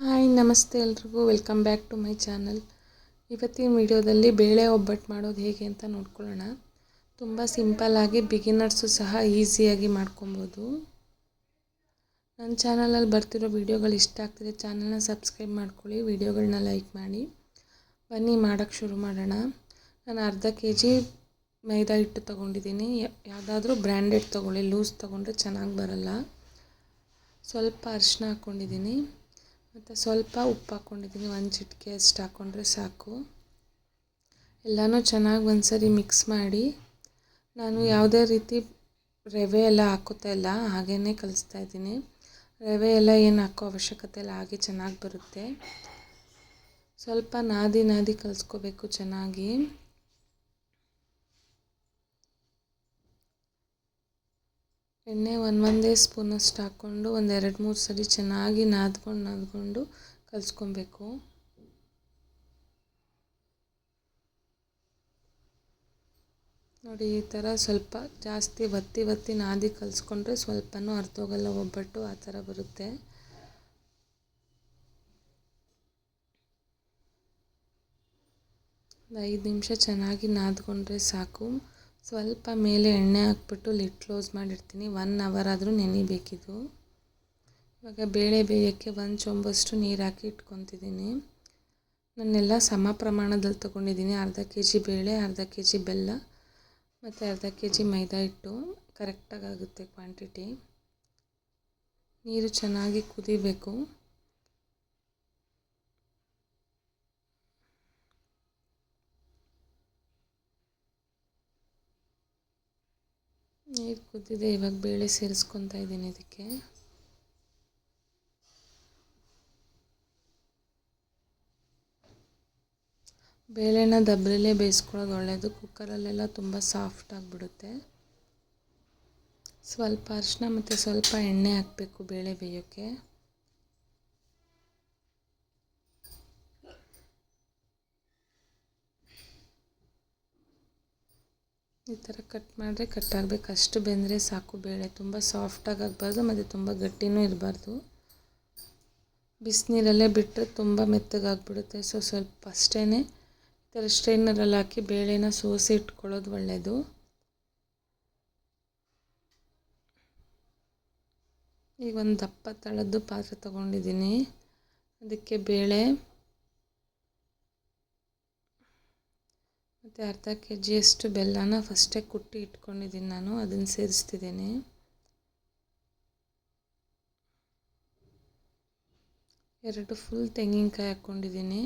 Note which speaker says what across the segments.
Speaker 1: Hi, ನಮಸ್ತೆ ಎಲ್ರಿಗೂ. Welcome back to my channel. ಇವತ್ತಿನ ವಿಡಿಯೋದಲ್ಲಿ ಬೇಳೆ ಒಬ್ಬಟ್ಟು ಮಾಡೋದು ಹೇಗೆ ಅಂತ ನೋಡ್ಕೊಳ್ಳೋಣ. ತುಂಬ ಸಿಂಪಲ್ಲಾಗಿ ಬಿಗಿನರ್ಸು ಸಹ ಈಸಿಯಾಗಿ ಮಾಡ್ಕೊಬೋದು. ನನ್ನ ಚಾನಲಲ್ಲಿ ಬರ್ತಿರೋ ವೀಡಿಯೋಗಳು ಇಷ್ಟ ಆಗ್ತಿದೆ ಚಾನಲ್ನ ಸಬ್ಸ್ಕ್ರೈಬ್ ಮಾಡ್ಕೊಳ್ಳಿ ವೀಡಿಯೋಗಳನ್ನ ಲೈಕ್ ಮಾಡಿ. ಬನ್ನಿ ಮಾಡೋಕ್ಕೆ ಶುರು ಮಾಡೋಣ. ನಾನು ಅರ್ಧ ಕೆ ಜಿ ಮೈದಾ ಹಿಟ್ಟು ತೊಗೊಂಡಿದ್ದೀನಿ. ಯಾವುದಾದ್ರೂ ಬ್ರ್ಯಾಂಡೆಡ್ ತೊಗೊಳ್ಳಿ, ಲೂಸ್ ತೊಗೊಂಡ್ರೆ ಚೆನ್ನಾಗಿ ಬರಲ್ಲ. ಸ್ವಲ್ಪ ಅರಿಶಿನ ಹಾಕ್ಕೊಂಡಿದ್ದೀನಿ. ಮತ್ತು ಸ್ವಲ್ಪ ಉಪ್ಪು ಹಾಕ್ಕೊಂಡಿದ್ದೀನಿ. ಒಂದು ಚಿಟಿಕೆ ಅಷ್ಟು ಹಾಕ್ಕೊಂಡ್ರೆ ಸಾಕು. ಎಲ್ಲನೂ ಚೆನ್ನಾಗಿ ಒಂದು ಸರಿ ಮಿಕ್ಸ್ ಮಾಡಿ ನಾನು ಯಾವುದೇ ರೀತಿ ರವೆ ಎಲ್ಲ ಹಾಕೋತಾ ಇಲ್ಲ ಹಾಗೇ ಕಲಿಸ್ತಾ ಇದ್ದೀನಿ. ರವೆ ಎಲ್ಲ ಏನು ಹಾಕೋ ಅವಶ್ಯಕತೆ ಇಲ್ಲ, ಹಾಗೆ ಚೆನ್ನಾಗಿ ಬರುತ್ತೆ. ಸ್ವಲ್ಪ ನಾದಿ ನಾದಿ ಕಲಿಸ್ಕೋಬೇಕು ಚೆನ್ನಾಗಿ. ಎಣ್ಣೆ ಒಂದು ಒಂದೇ ಸ್ಪೂನಷ್ಟು ಹಾಕ್ಕೊಂಡು ಒಂದು ಎರಡು ಮೂರು ಸರಿ ಚೆನ್ನಾಗಿ ನಾದ್ಕೊಂಡು ನಾದ್ಕೊಂಡು ಕಲಿಸ್ಕೊಬೇಕು. ನೋಡಿ ಈ ಥರ ಸ್ವಲ್ಪ ಜಾಸ್ತಿ ಒತ್ತಿ ಒತ್ತಿ ನಾದಿ ಕಲಿಸ್ಕೊಂಡ್ರೆ ಸ್ವಲ್ಪನೂ ಅರ್ಥೋಗಲ್ಲ ಒಬ್ಬಟ್ಟು ಆ ಥರ ಬರುತ್ತೆ. ಒಂದು ಐದು ನಿಮಿಷ ಚೆನ್ನಾಗಿ ನಾದ್ಕೊಂಡ್ರೆ ಸಾಕು. ಸ್ವಲ್ಪ ಮೇಲೆ ಎಣ್ಣೆ ಹಾಕ್ಬಿಟ್ಟು ಲಿಟ್ ಕ್ಲೋಸ್ ಮಾಡಿರ್ತೀನಿ. ಒನ್ ಅವರ್ ಆದರೂ ನೆನಿಬೇಕಿದು. ಇವಾಗ ಬೇಳೆ ಬೇಯೋಕ್ಕೆ ಒಂದು ಚೊಂಬಷ್ಟು ನೀರು ಹಾಕಿ ಇಟ್ಕೊತಿದ್ದೀನಿ. ನನ್ನೆಲ್ಲ ಸಮ ಪ್ರಮಾಣದಲ್ಲಿ ತೊಗೊಂಡಿದ್ದೀನಿ. ಅರ್ಧ ಕೆ ಜಿ ಬೇಳೆ, ಅರ್ಧ ಕೆ ಜಿ ಬೆಲ್ಲ ಮತ್ತು ಅರ್ಧ ಕೆ ಜಿ ಮೈದಾ ಹಿಟ್ಟು. ಕರೆಕ್ಟಾಗಿ ಆಗುತ್ತೆ ಕ್ವಾಂಟಿಟಿ. ನೀರು ಚೆನ್ನಾಗಿ ಕುದಿಬೇಕು. ನೀರು ಕುದ್ದಿದೆ, ಇವಾಗ ಬೇಳೆ ಸೇರಿಸ್ಕೊತಾ ಇದ್ದೀನಿ ಇದಕ್ಕೆ. ಬೇಳೆನ ದಬ್ರಲ್ಲೇ ಬೇಯಿಸ್ಕೊಳ್ಳೋದು ಒಳ್ಳೆಯದು ಕುಕ್ಕರಲ್ಲೆಲ್ಲ ತುಂಬ ಸಾಫ್ಟ್ ಆಗಿಬಿಡುತ್ತೆ. ಸ್ವಲ್ಪ ಅರಿಶಿನ ಮತ್ತು ಸ್ವಲ್ಪ ಎಣ್ಣೆ ಹಾಕಬೇಕು ಬೇಳೆ ಬೇಯೋಕ್ಕೆ. ಈ ಥರ ಕಟ್ ಮಾಡಿದ್ರೆ ಕಟ್ ಆಗಬೇಕು ಅಷ್ಟು ಬೆಂದರೆ ಸಾಕು ಬೇಳೆ. ತುಂಬ ಸಾಫ್ಟಾಗಿ ಆಗಬಾರ್ದು, ಮತ್ತು ತುಂಬ ಗಟ್ಟಿನೂ ಇರಬಾರ್ದು. ಬಿಸಿನೀರಲ್ಲೇ ಬಿಟ್ಟರೆ ತುಂಬ ಮೆತ್ತಗಾಗ್ಬಿಡುತ್ತೆ. ಸೊ ಸ್ವಲ್ಪ ಅಷ್ಟೇ ಈ ಥರ ಸ್ಟ್ರೈನರಲ್ಲಿ ಹಾಕಿ ಬೇಳೆನ ಸೋಸಿ ಇಟ್ಕೊಳ್ಳೋದು ಒಳ್ಳೆಯದು ಈಗ ಒಂದು ದಪ್ಪ ತಳದ್ದು ಪಾತ್ರೆ ತೊಗೊಂಡಿದ್ದೀನಿ. ಅದಕ್ಕೆ ಬೇಳೆ ಮತ್ತು ಅರ್ಧ ಕೆ ಜಿಯಷ್ಟು ಬೆಲ್ಲನ ಫಸ್ಟೇ ಕುಟ್ಟಿ ಇಟ್ಕೊಂಡಿದ್ದೀನಿ ನಾನು, ಅದನ್ನು ಸೇರಿಸ್ತಿದ್ದೀನಿ ಎರಡು ಫುಲ್ ತೆಂಗಿನಕಾಯಿ ಹಾಕ್ಕೊಂಡಿದ್ದೀನಿ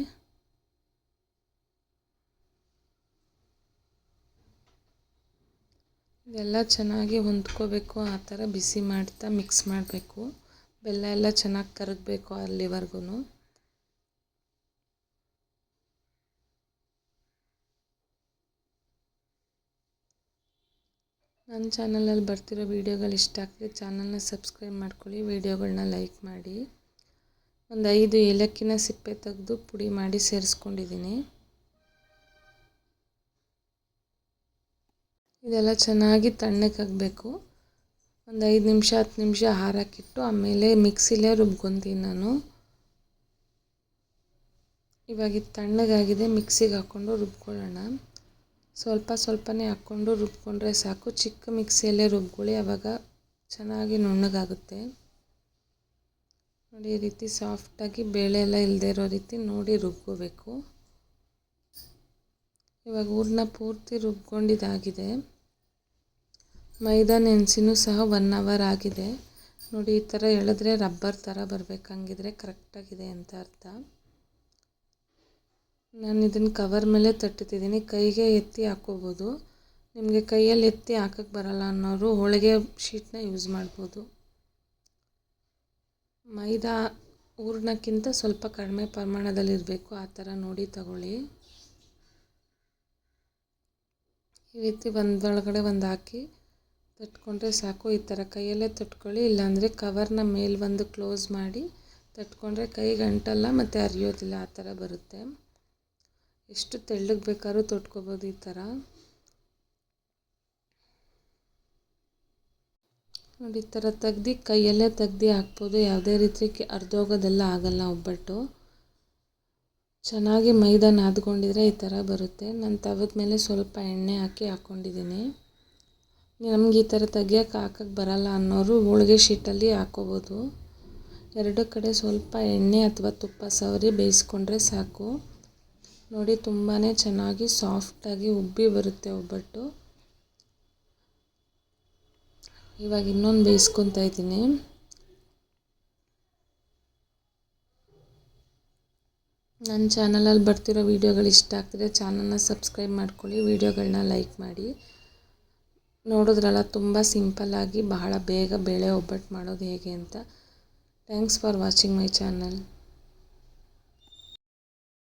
Speaker 1: ಇದೆಲ್ಲ ಚೆನ್ನಾಗಿ ಹೊಂದ್ಕೋಬೇಕು, ಆ ಥರ ಬಿಸಿ ಮಾಡ್ತಾ ಮಿಕ್ಸ್ ಮಾಡಬೇಕು. ಬೆಲ್ಲ ಎಲ್ಲ ಚೆನ್ನಾಗಿ ಕರಗಬೇಕು ಅಲ್ಲಿವರೆಗೂ ನನ್ನ ಚಾನಲಲ್ಲಿ ಬರ್ತಿರೋ ವೀಡಿಯೋಗಳು ಇಷ್ಟ ಆಗ್ತದೆ ಚಾನಲ್ನ ಸಬ್ಸ್ಕ್ರೈಬ್ ಮಾಡ್ಕೊಳ್ಳಿ ವೀಡಿಯೋಗಳನ್ನ ಲೈಕ್ ಮಾಡಿ. ಒಂದು ಐದು ಏಲಕ್ಕಿನ ಸಿಪ್ಪೆ ತೆಗೆದು ಪುಡಿ ಮಾಡಿ ಸೇರಿಸ್ಕೊಂಡಿದ್ದೀನಿ. ಇದೆಲ್ಲ ಚೆನ್ನಾಗಿ ತಣ್ಣಕ್ಕಾಗಬೇಕು ಒಂದು ಐದು ನಿಮಿಷ, ಹತ್ತು ನಿಮಿಷ ಹಾರಾಕಿಟ್ಟು ಆಮೇಲೆ ಮಿಕ್ಸಿಲೇ ರುಬ್ಕೊತೀನಿ ನಾನು. ಇವಾಗ ಇದು ತಣ್ಣಗಾಗಿದೆ, ಮಿಕ್ಸಿಗೆ ಹಾಕ್ಕೊಂಡು ರುಬ್ಕೊಳ್ಳೋಣ. ಸ್ವಲ್ಪ ಸ್ವಲ್ಪನೇ ಹಾಕ್ಕೊಂಡು ರುಬ್ಕೊಂಡ್ರೆ ಸಾಕು. ಚಿಕ್ಕ ಮಿಕ್ಸಿಯಲ್ಲೇ ರುಬ್ಕೊಳ್ಳಿ ಆವಾಗ ಚೆನ್ನಾಗಿ ನುಣ್ಣಗಾಗುತ್ತೆ. ನೋಡಿ, ಈ ರೀತಿ ಸಾಫ್ಟಾಗಿ ಬೇಳೆ ಎಲ್ಲ ಇಲ್ಲದೆ ಇರೋ ರೀತಿ ನೋಡಿ ರುಬ್ಕೋಬೇಕು. ಇವಾಗ ಊರನ್ನ ಪೂರ್ತಿ ರುಬ್ಕೊಂಡಿದ್ದಾಗಿದೆ. ಮೈದಾ ನೆನೆಸಿನೂ ಸಹ ಒನ್ ಅವರ್ ಆಗಿದೆ. ನೋಡಿ, ಈ ಥರ ಎಳೆದ್ರೆ ರಬ್ಬರ್ ಥರ ಬರಬೇಕಂಗಿದ್ರೆ ಕರೆಕ್ಟಾಗಿದೆ ಅಂತ ಅರ್ಥ. ನಾನು ಇದನ್ನು ಕವರ್ ಮೇಲೆ ತಟ್ಟುತ್ತಿದ್ದೀನಿ ಕೈಗೆ ಎತ್ತಿ ಹಾಕ್ಕೋಬೋದು ನಿಮಗೆ ಕೈಯಲ್ಲಿ ಎತ್ತಿ ಹಾಕಕ್ಕೆ ಬರಲ್ಲ ಅನ್ನೋರು ಹೋಳಿಗೆ ಶೀಟ್ನ ಯೂಸ್ ಮಾಡ್ಬೋದು. ಮೈದಾ ಹೂರ್ಣಕ್ಕಿಂತ ಸ್ವಲ್ಪ ಕಡಿಮೆ ಪ್ರಮಾಣದಲ್ಲಿರಬೇಕು ಆ ಥರ ನೋಡಿ ತಗೊಳ್ಳಿ. ಈ ರೀತಿ ಒಂದೊಳಗಡೆ ಒಂದು ಹಾಕಿ ತಟ್ಕೊಂಡ್ರೆ ಸಾಕು. ಈ ಥರ ಕೈಯಲ್ಲೇ ತಟ್ಕೊಳ್ಳಿ. ಇಲ್ಲಾಂದರೆ ಕವರ್ನ ಮೇಲೆ ಒಂದು ಕ್ಲೋಸ್ ಮಾಡಿ ತಟ್ಕೊಂಡ್ರೆ ಕೈಗೆ ಅಂಟಲ್ಲ ಮತ್ತು ಅರಿಯೋದಿಲ್ಲ ಆ ಥರ ಬರುತ್ತೆ. ಎಷ್ಟು ತೆಳ್ಳಗೆ ಬೇಕಾದ್ರೂ ತೊಟ್ಕೋಬೋದು ಈ ಥರ. ನೋಡಿ, ಈ ಥರ ತೆಗ್ದು ಕೈಯಲ್ಲೇ ತೆಗ್ದು ಹಾಕ್ಬೋದು. ಯಾವುದೇ ರೀತಿ ಅರ್ಧೋಗೋದೆಲ್ಲ ಆಗಲ್ಲ ಒಬ್ಬಟ್ಟು. ಚೆನ್ನಾಗಿ ಮೈದಾ ನಾದ್ಕೊಂಡಿದ್ರೆ ಈ ಥರ ಬರುತ್ತೆ. ನಾನು ತವದ ಮೇಲೆ ಸ್ವಲ್ಪ ಎಣ್ಣೆ ಹಾಕಿ ಹಾಕ್ಕೊಂಡಿದ್ದೀನಿ. ನಮ್ಗೆ ಈ ಥರ ತೆಗಿಯೋಕೆ ಹಾಕಕ್ಕೆ ಬರಲ್ಲ ಅನ್ನೋರು ಹೋಳಿಗೆ ಶೀಟಲ್ಲಿ ಹಾಕ್ಕೋಬೋದು. ಎರಡು ಕಡೆ ಸ್ವಲ್ಪ ಎಣ್ಣೆ ಅಥವಾ ತುಪ್ಪ ಸವರಿ ಬೇಯಿಸ್ಕೊಂಡ್ರೆ ಸಾಕು. ನೋಡಿ ತುಂಬಾ ಚೆನ್ನಾಗಿ ಸಾಫ್ಟಾಗಿ ಉಬ್ಬಿ ಬರುತ್ತೆ ಒಬ್ಬಟ್ಟು. ಇವಾಗ ಇನ್ನೊಂದು ಬೇಯಿಸ್ಕೊತಾ ಇದ್ದೀನಿ. ನನ್ನ ಚಾನಲಲ್ಲಿ ಬರ್ತಿರೋ ವೀಡಿಯೋಗಳು ಇಷ್ಟ ಆಗ್ತಿದೆ ಚಾನಲ್ನ ಸಬ್ಸ್ಕ್ರೈಬ್ ಮಾಡ್ಕೊಳ್ಳಿ ವೀಡಿಯೋಗಳನ್ನ ಲೈಕ್ ಮಾಡಿ. ನೋಡಿದ್ರಲ್ಲ, ತುಂಬ ಸಿಂಪಲ್ಲಾಗಿ ಬಹಳ ಬೇಗ ಬೇಳೆ ಒಬ್ಬಟ್ಟು ಮಾಡೋದು ಹೇಗೆ ಅಂತ. Thanks for watching my channel